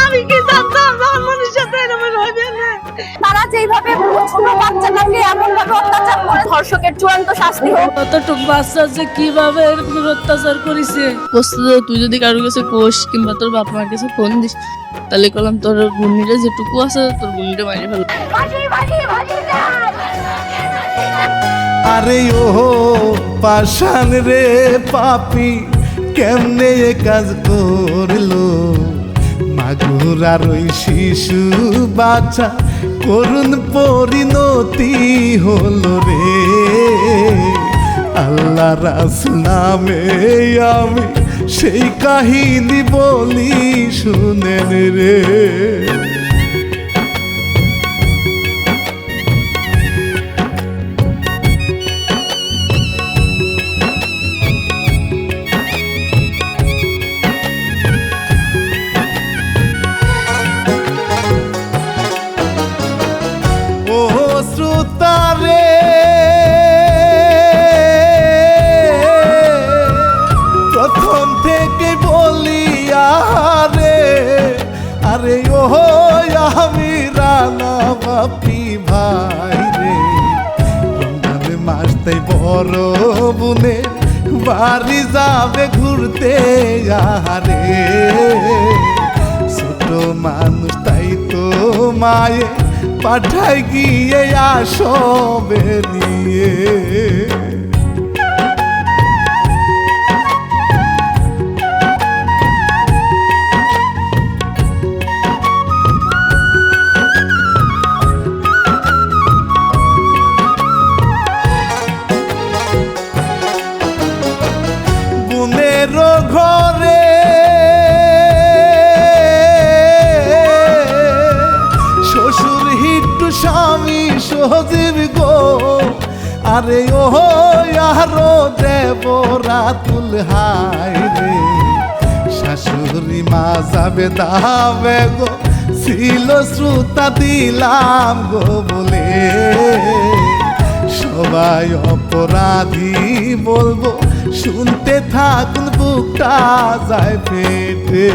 আমি কি জানতাম আমার মনের সাথে এরকম হবে না? তারা যেইভাবে ছোট বাচ্চাটাকে এমন ভাবে অত্যাচার করে ধর্ষকের চূড়ান্ত শাস্তি হোক। কতটুক বাচ্চা যে কীভাবে এরকম অত্যাচার করেছে? বস্তু তুই যদি কারোর কাছে কোষ কিংবা তোর বাপ মার কাছে ফোন দিস তাহলে কলাম তোর গুন্নিরে যেটুকু আছে তোর গুন্নিরে মারি ফেল আরে ও পাশান রে পাপি। কেমনে এ কাজ করল? মাগুর আর ওই শিশু বাচ্চা করুণ পরিণতি হলো রে। আল্লাহ রাস নামে আমি সেই কাহিনী বলি, শুনেন রে। তাই বুনে বাড়ি যাবে ঘুরতে আরে ছোট মানুষ, তাই তো মায়ে পাঠায় গিয়ে আসবে নিয়ে। আরে ও আরও দেব রাতুল হাই রে। শাশুড়ি মা যাবে দাবে গো, ছিল শ্রুতা দিলাম গো বলে। সবাই অপরাধী বলব, শুনতে থাকুন বুকটা যায় পেটে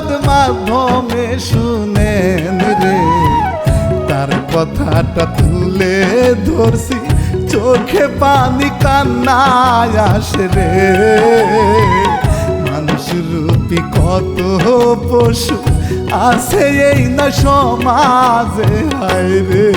সংবাদ মাধ্যমে শুনেন রে। তার কথাটা তুলে ধরছি, চোখে পানি কান্নায় আসে রে। মানুষ রূপী কত পশু আছে এই না সমাজে, হায় রে।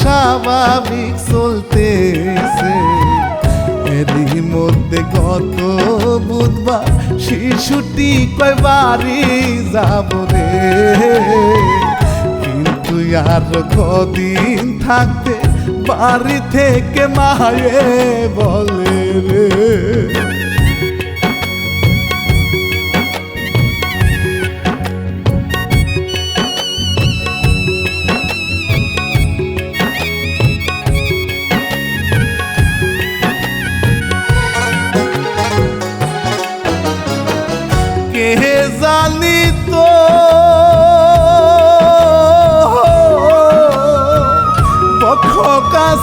স্বাভাবিক চলতেছে। এরই মধ্যে গত বুধবার শিশুটি কয় বাড়ি যাব রে। কিন্তু আর কদিন থাকতে বাড়ি থেকে মায়ে বলে রে।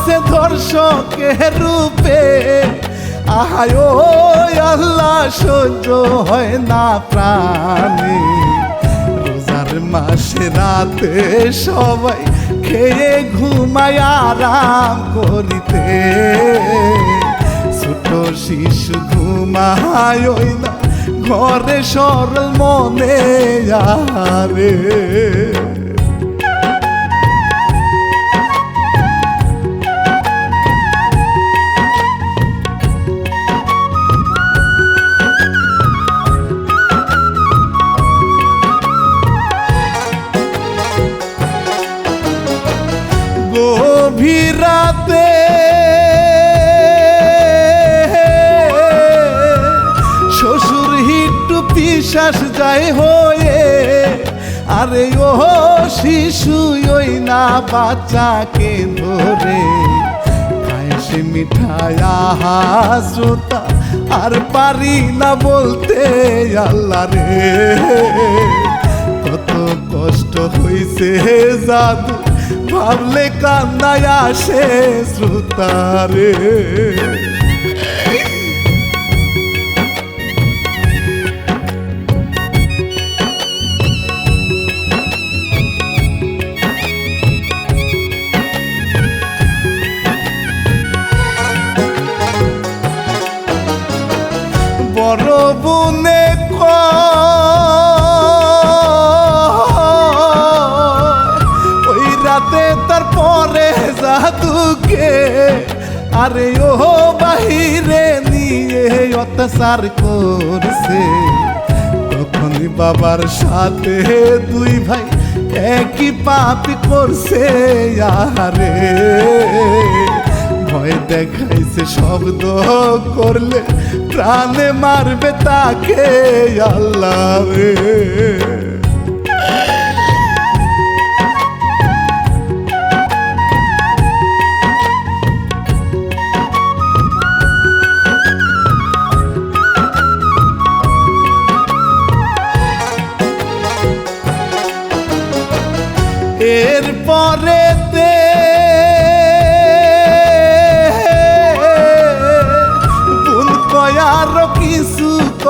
কাছে ধর্ষকের রূপে। আহায় আল্লাহ সহ্য হয় না প্রাণী। রোজার মাসে রাতে সবাই খেয়ে ঘুমায় আরাম করিতে। ছোট শিশু ঘুমায় না, ঘরে সরল মনে আরে পিসাস যায় হয়ে, আরে ও শিশু ওই না বাচ্চাকে ধরে। সে মিঠাই আহা শ্রোতা, আর পারি না বলতে আল্লাহ রে। কত কষ্ট হইছে জাদু, ভাবলে কান্নায় আসে শ্রোতারে বড় জাদুকে আরে ও বাহিরে নিয়ে অত্যাচার করছে। তখনই বাবার সাথে দুই ভাই একই পাপ করছে আরে ভয় দেখাইছে, শব্দ করলে প্রাণে মারবে তাকে, আল্লাহ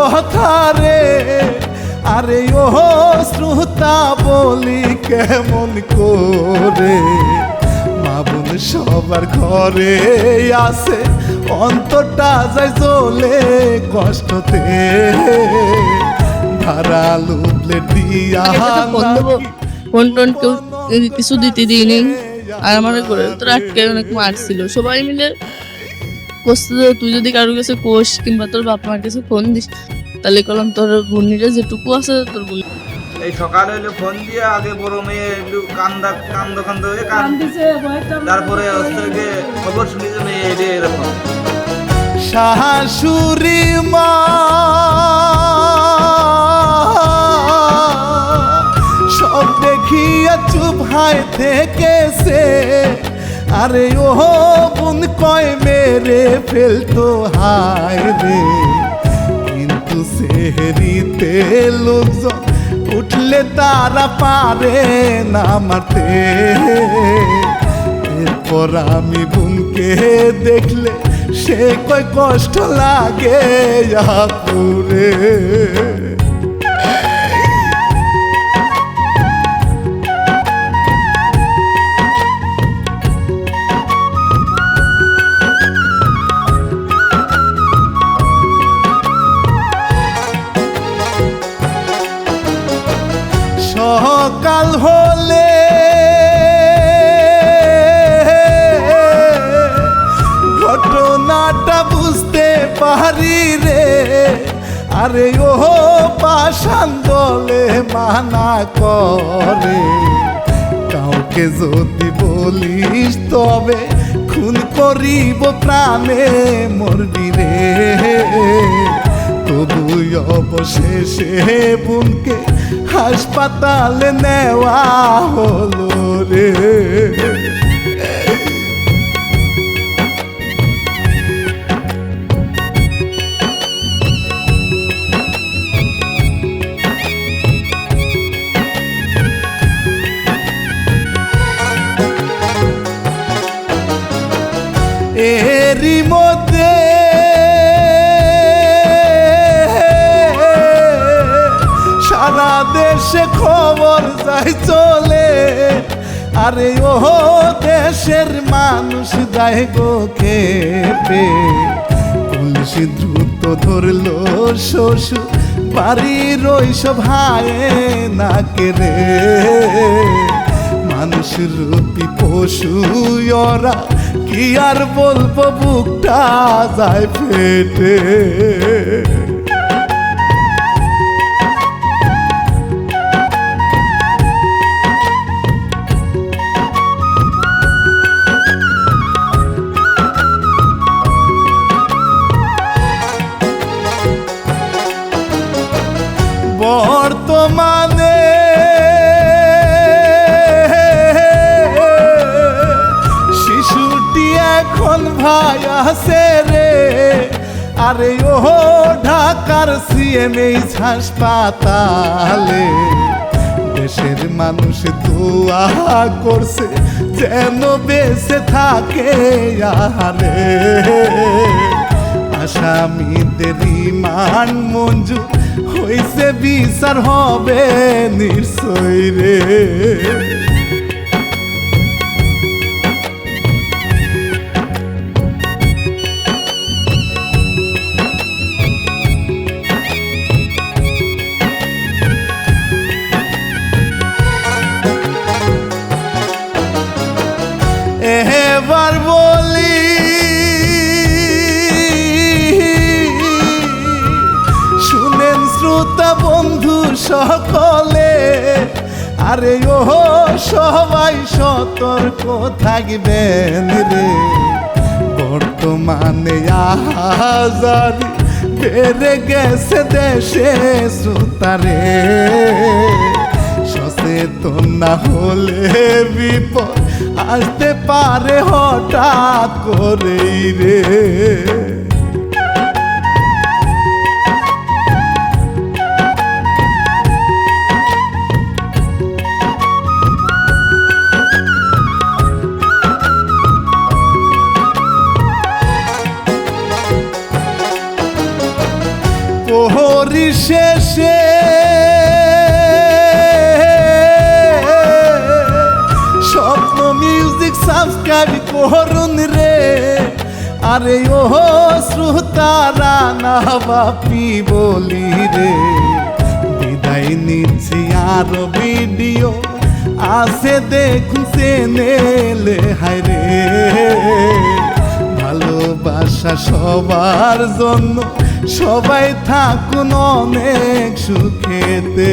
কথা রে। আরে ও শ্রোতা বলি কেমন করে? মা বোন সবার ঘরে আসে অন্তরটা যায় চলে কষ্টতে। ধারালু প্লেট দিয়া টোন কেউ কিছু দিতে দিইনি। আর আমার করে তোর আটকে অনেক মারছিল সবাই মিলে কষতে যে তুই যদি কারোর কাছে কোষ কিংবা তোর বাপ মার কাছে ফোন দিস তাহলে কলাম তোর ঘূর্ণিটা যেটুকু আছে তোর এই সকালে হলে ফোন দিয়ে আগে বড় মেয়ে একটু কান্দা কান্দ কান্দ হয়ে কান তারপরে হচ্ছে খবর শুনি যে মেয়ে এটা এরকম। শাশুড়ি মা। সব দেখিয়া চুপ হাই থেকেছে। আরে ও বোন কয় মেরে ফেলতো, হায় রে। কিন্তু সেহরিতে লোকজন উঠলে তারা পারে না মারতে। এরপর আমি বোনকে দেখলে সে কয় কষ্ট লাগে আপুরে আরে ও পাশান দলে মানা করে। কাউকে যদি বলিস তবে খুন করিব প্রাণে মরবি রে। তবু অবশেষে বোনকে হাসপাতালে নেওয়া হলো রে। দেশে খবর যাই চলে। আরে ও দেশের মানুষ যায় গো খেপে। পুলিশ দ্রুত ধরলো শ্বশুর বাড়ির ওই সব হায়ে নাকে রে। মানুষ রূপী পশু, ওরা কি আর বলব, বুকটা যায় ফেটে। এখন ভাই আছে রে। আরে ও ঢাকার সিএমএইচ হাসপাতালে। দেশের মানুষ দোয়া করছে, যেন বেঁচে থাকে আহারে। আসামিদের রিমান্ড মঞ্জুর হইছে বিচার হবে নিশ্চয় রে। সকলে, আরে ও সবাই সতর্ক থাকবেন রে। বর্তমানে আহাজার বেড়ে গেছে দেশে শ্রোতারে। সচেতন না হলে বিপদ আসতে পারে হঠাৎ করেই রে। পরিশেষে স্বপ্ন মিউজিক সাবস্ক্রাইব করুন রে। আরে ও শ্রোতারা না বাপি বলি রে। বিদায় নিচ্ছি আর ভিডিও আছে দেখুন চেনেলে হায় রে। ভালোবাসা সবার জন্য সবাই থাকুন অনেক সুখেতে।